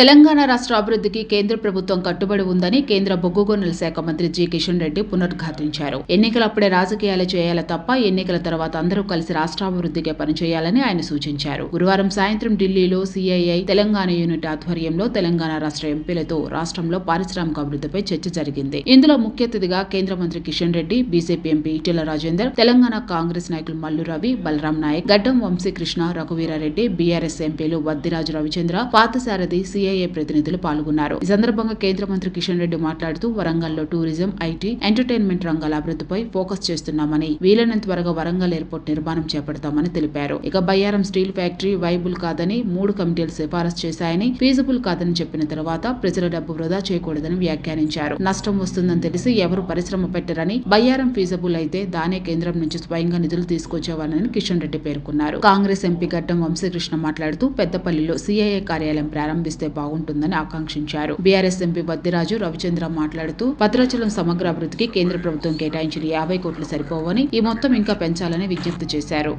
తెలంగాణ రాష్ట్ర అభివృద్ధికి కేంద్ర ప్రభుత్వం కట్టుబడి ఉందని కేంద్ర బొగ్గు గనుల శాఖ మంత్రి జి కిషన్ రెడ్డి పునరుద్ఘాటించారు. ఎన్నికలప్పుడే రాజకీయాలు చేయాలి తప్ప ఎన్నికల తర్వాత అందరూ కలిసి రాష్ట్రాభివృద్ధికే పనిచేయాలని ఆయన సూచించారు. గురువారం సాయంత్రం ఢిల్లీలో సిఐఐ తెలంగాణ యూనిట్ ఆధ్వర్యంలో తెలంగాణ రాష్ట్ర ఎంపీలతో రాష్ట్రంలో పారిశ్రామిక అభివృద్ధిపై చర్చ జరిగింది. ఇందులో ముఖ్య అతిథిగా కేంద్ర మంత్రి కిషన్ రెడ్డి బీజేపీ ఎంపీ ఈటెల రాజేందర్ తెలంగాణ కాంగ్రెస్ నాయకులు మల్లు రవి బలరాం నాయక్ గడ్డం వంశీకృష్ణ రఘువీరారెడ్డి బీఆర్ఎస్ ఎంపీలు వద్దిరాజు రవిచంద్ర పాతసారథి సిఐఏ ప్రతినిధులు పాల్గొన్నారు. ఈ సందర్భంగా కేంద్ర మంత్రి కిషన్ రెడ్డి మాట్లాడుతూ వరంగల్లో టూరిజం ఐటీ ఎంటర్టైన్మెంట్ రంగాల అభివృద్ధిపై ఫోకస్ చేస్తున్నామని వీలైనంత త్వరగా వరంగల్ ఎయిర్పోర్ట్ నిర్మాణం చేపడతామని తెలిపారు. ఇక బయ్యారం స్టీల్ ఫ్యాక్టరీ వైబుల్ కాదని మూడు కమిటీలు సిఫారసు చేశాయని ఫీజిబుల్ కాదని చెప్పిన తర్వాత ప్రజల డబ్బు వృధా చేయకూడదని వ్యాఖ్యానించారు. నష్టం వస్తుందని తెలిసి ఎవరు పరిశ్రమ పెట్టరని బయ్యారం ఫీజబుల్ అయితే దానే కేంద్రం నుంచి స్వయంగా నిధులు తీసుకొచ్చేవారని కిషన్ రెడ్డి పేర్కొన్నారు. కాంగ్రెస్ ఎంపీ గడ్డం వంశీకృష్ణ మాట్లాడుతూ పెద్దపల్లిలో సిఐఏ కార్యాలయం ప్రారంభిస్తే బాగుంటుందని ఆకాంక్షించారు. బీఆర్ఎస్ ఎంపీ బద్దిరాజు రవిచంద్ర మాట్లాడుతూ భద్రాచలం సమగ్ర అభివృద్ధికి కేంద్ర ప్రభుత్వం కేటాయించిన యాభై కోట్లు సరిపోవని ఈ మొత్తం ఇంకా పెంచాలని విజ్ఞప్తి చేశారు.